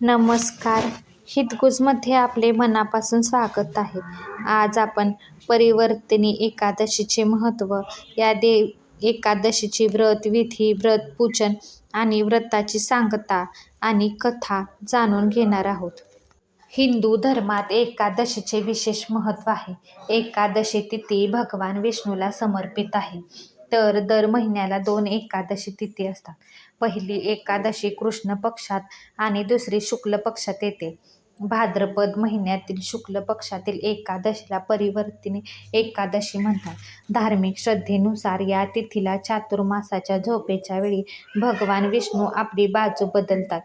नमस्कार. हितगुजमध्ये आपले मनापासून स्वागत आहे. आज आपण परिवर्तनी एकादशीचे महत्त्व या दे एकादशीची व्रत विधी व्रत पूजन आणि व्रताची सांगता आणि कथा जाणून घेणार आहोत. हिंदू धर्मात एकादशीचे विशेष महत्त्व आहे. एकादशी तिथी भगवान विष्णूला समर्पित आहे. तर दर महिन्याला दोन एकादशी तिथी असतात. पहिली एकादशी कृष्ण पक्षात आणि दुसरी शुक्ल पक्षात येते. भाद्रपद महिन्यातील शुक्ल पक्षातील एकादशीला परिवर्तिनी एकादशी म्हणतात. धार्मिक श्रद्धेनुसार या तिथीला चातुर्मासाच्या झोपेच्या वेळी भगवान विष्णू आपली बाजू बदलतात.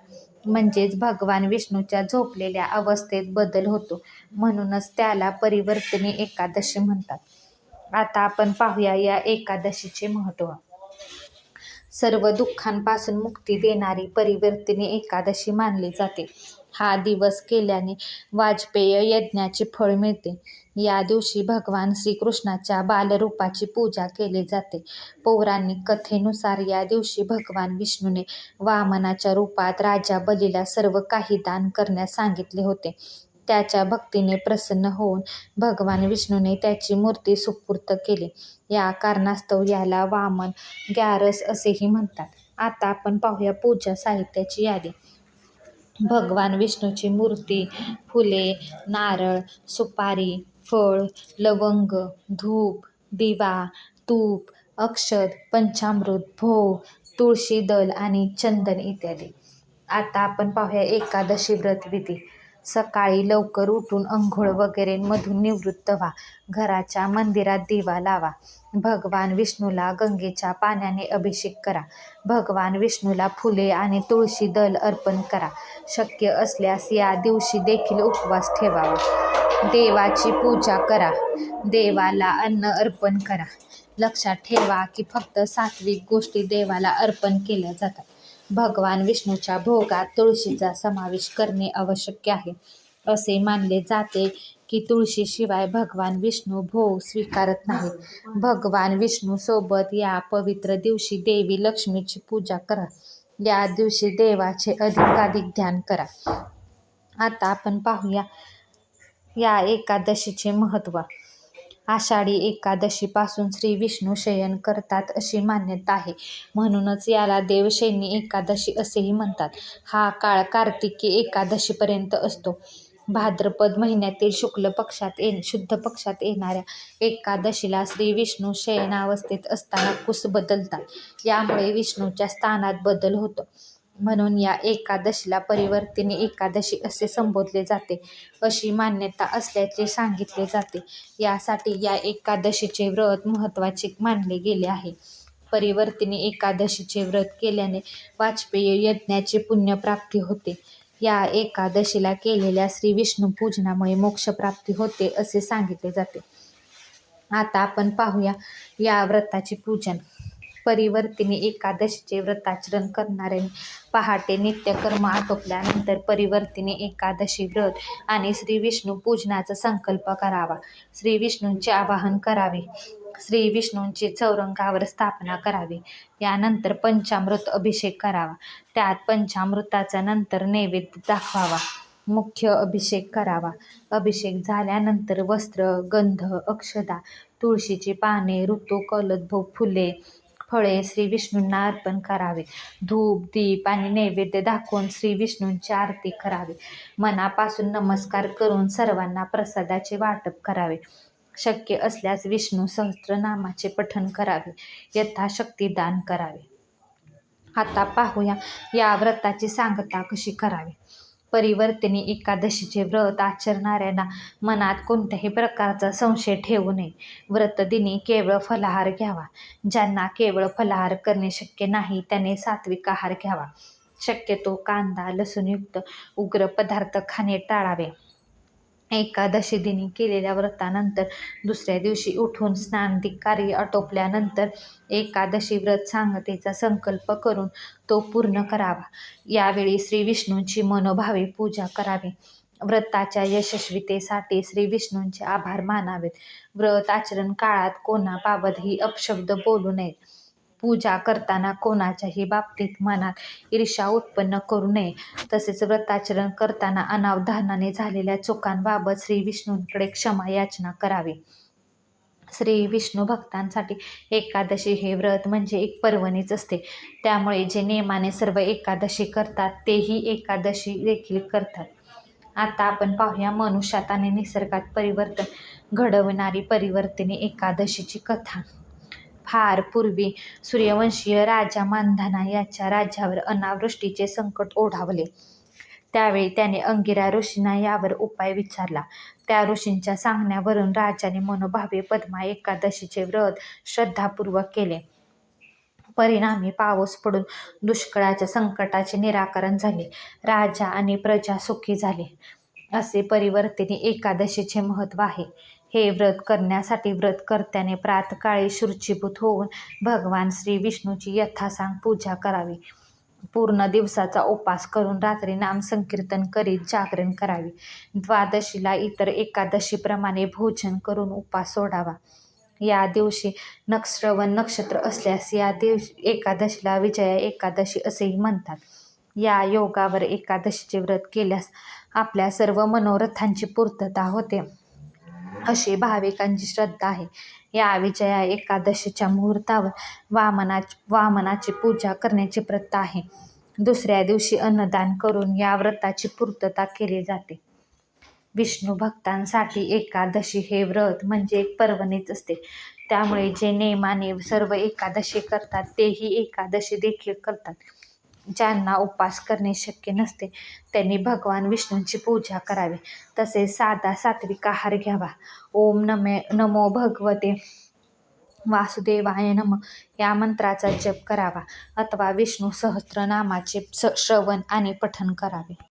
म्हणजेच भगवान विष्णूच्या झोपलेल्या अवस्थेत बदल होतो. म्हणूनच त्याला परिवर्तनी एकादशी म्हणतात. आता आपण पाहूया या एकादशीचे महत्त्व. सर्व दुःखांपासून मुक्ती देणारी परिवर्तिनी एकादशी मानली जाते. हा दिवस केल्याने वाजपेय यज्ञाचे फळ मिळते. या दिवशी भगवान श्रीकृष्णाच्या बालरूपाची पूजा केली जाते. पौराणिक कथेनुसार या दिवशी भगवान विष्णूने वामनाच्या रूपात राजा बलीला सर्व काही दान करण्यास सांगितले होते. त्याच्या भक्तीने प्रसन्न होऊन भगवान विष्णूने त्याची मूर्ती सुपूर्त केली. या कारणास्तव याला वामन ग्यारस असेही म्हणतात. आता आपण पाहूया पूजा साहित्याची यादी. भगवान विष्णूची मूर्ती फुले नारळ सुपारी फळ लवंग धूप दिवा तूप अक्षत पंचामृत भोग तुळशी दल आणि चंदन इत्यादी. आता आपण पाहूया एकादशी व्रत विधी. सकाळी लवकर उठून अंघोळ वगैरेमधून निवृत्त व्हा. घराच्या मंदिरात दिवा लावा. भगवान विष्णूला गंगेच्या पाण्याने अभिषेक करा. भगवान विष्णूला फुले आणि तुळशी दल अर्पण करा. शक्य असल्यास या दिवशी देखील उपवास ठेवावा. देवाची पूजा करा. देवाला अन्न अर्पण करा. लक्षात ठेवा की फक्त सात्विक गोष्टी देवाला अर्पण केल्या जातात. भगवान विष्णूच्या भोगात तुळशीचा समावेश करणे आवश्यक आहे. असे मानले जाते की तुळशीशिवाय भगवान विष्णू भोग स्वीकारत नाही भगवान विष्णू सोबत या पवित्र दिवशी देवी लक्ष्मीची पूजा करा. या दिवशी देवाचे अधिकाधिक ध्यान करा. आता आपण पाहूया या एकादशीचे महत्त्व. आषाढी एकादशीपासून श्री विष्णू शयन करतात अशी मान्यता आहे. म्हणूनच याला देवशयनी एकादशी असेही म्हणतात. हा काळ कार्तिकी एकादशीपर्यंत असतो. भाद्रपद महिन्यातील शुक्ल पक्षात ये शुद्ध पक्षात येणाऱ्या एकादशीला श्री विष्णू शयनावस्थेत असताना कुस बदलतात. यामुळे विष्णूच्या स्थानात बदल होतो. म्हणून या एकादशीला परिवर्तिनी एकादशी असे संबोधले जाते. अशी मान्यता असल्याचे सांगितले जाते. यासाठी या एकादशीचे व्रत महत्त्वाचे मानले गेले आहे. परिवर्तिनी एकादशीचे व्रत केल्याने वाजपेयी यज्ञाची पुण्यप्राप्ती होते. या एकादशीला केलेल्या श्री विष्णू पूजनामुळे मोक्षप्राप्ती होते असे सांगितले जाते. आता आपण पाहूया या व्रताचे पूजन. परिवर्तिनी एकादशीचे व्रताचरण करणाऱ्यांनी पहाटे नित्यकर्म आटोपल्यानंतर परिवर्तिनी एकादशी व्रत आणि श्री विष्णू पूजनाचा संकल्प करावा. श्री विष्णूंचे आवाहन करावे. श्री विष्णूंची चौरंगावर स्थापना करावी. यानंतर पंचामृत अभिषेक करावा. त्यात पंचामृताचा नंतर नैवेद्य दाखवावा. मुख्य अभिषेक करावा. अभिषेक झाल्यानंतर वस्त्र गंध अक्षदा तुळशीची पाने ऋतू कलदभोग फुले फळे श्री विष्णूंना अर्पण करावे. धूप दीप आणि नैवेद्य दाखवून श्री विष्णूंची आरती करावी. मनापासून नमस्कार करून सर्वांना प्रसादाचे वाटप करावे. शक्य असल्यास विष्णू सहस्त्रनामाचे पठण करावे. यथाशक्ती दान करावे. आता पाहूया या व्रताची सांगता कशी करावी. परिवर्तिनी एकादशीचे व्रत आचरणाऱ्यांना मनात कोणत्याही प्रकारचा संशय ठेवू नये. व्रतदिनी केवळ फलाहार घ्यावा. ज्यांना केवळ फलाहार करणे शक्य नाही त्याने सात्विक आहार घ्यावा. शक्यतो कांदा लसूणयुक्त उग्र पदार्थ खाणे टाळावे. एकादशी दिनी केलेल्या व्रतानंतर दुसऱ्या दिवशी उठून स्नानदिक कार्य आटोपल्यानंतर एकादशी व्रत सांगतेचा संकल्प करून तो पूर्ण करावा. यावेळी श्री विष्णूंची मनोभावे पूजा करावी. व्रताच्या यशस्वीतेसाठी श्री विष्णूंचे आभार मानावेत. व्रत आचरण काळात कोणाबाबतही अपशब्द बोलू नयेत. पूजा करताना कोणाच्याही बाबतीत मनात ईर्ष्या उत्पन्न करू नये. तसेच व्रताचरण करताना अनावधानाने झालेल्या चुकांबाबत श्री विष्णूंकडे क्षमा याचना करावी. श्री विष्णू भक्तांसाठी एकादशी हे व्रत म्हणजे एक पर्वणीच असते. त्यामुळे जे नियमाने सर्व एकादशी करतात तेही एकादशी देखील करतात. आता आपण पाहूया मनुष्यात आणि निसर्गात परिवर्तन घडवणारी परिवर्तने एकादशीची कथा. फार पूर्वी सूर्यवंशीय राजा मानधाना याच्या राज्यावर अनावृष्टीचे संकट ओढावले. त्यावेळी त्याने अंगिरा ऋषींना यावर उपाय विचारला. त्या ऋषींच्या सांगण्यावरून राजाने मनोभावे पद्मा एकादशीचे व्रत श्रद्धापूर्वक केले. परिणामी पाऊस पडून दुष्काळाच्या संकटाचे निराकरण झाले. राजा आणि प्रजा सुखी झाले. असे परिवर्तने एकादशीचे महत्त्व आहे. हे व्रत करण्यासाठी व्रतकर्त्याने प्रातकाळी शुचीभूत होऊन भगवान श्री विष्णूची यथासांग पूजा करावी. पूर्ण दिवसाचा उपास करून रात्री नामसंकीर्तन करीत जागरण करावे. द्वादशीला इतर एकादशीप्रमाणे भोजन करून उपास सोडावा. या दिवशी नक्षश्रवण नक्षत्र असल्यास या दिवशी एकादशीला विजया एकादशी असेही म्हणतात. या योगावर एकादशीचे व्रत केल्यास आपल्या सर्व मनोरथांची पूर्तता होते. अशी भाविकांची श्रद्धा आहे. या विजया एकादशीच्या मुहूर्तावर वामना वामनाची पूजा करण्याची प्रथा आहे. दुसऱ्या दिवशी अन्नदान करून या व्रताची पूर्तता केली जाते. विष्णू भक्तांसाठी एकादशी हे व्रत म्हणजे एक पर्वणीच असते. त्यामुळे जे नेमाने सर्व एकादशी करतात तेही एकादशी देखील करतात. ज्यांना उपवास करणे शक्य नसते त्यांनी भगवान विष्णूंची पूजा करावी. तसेच साधा सात्विक आहार घ्यावा. ओम नमे नमो भगवते. वासुदेवाय नम या मंत्राचा जप करावा. अथवा विष्णू सहस्त्रनामाचे श्रवण आणि पठण करावे.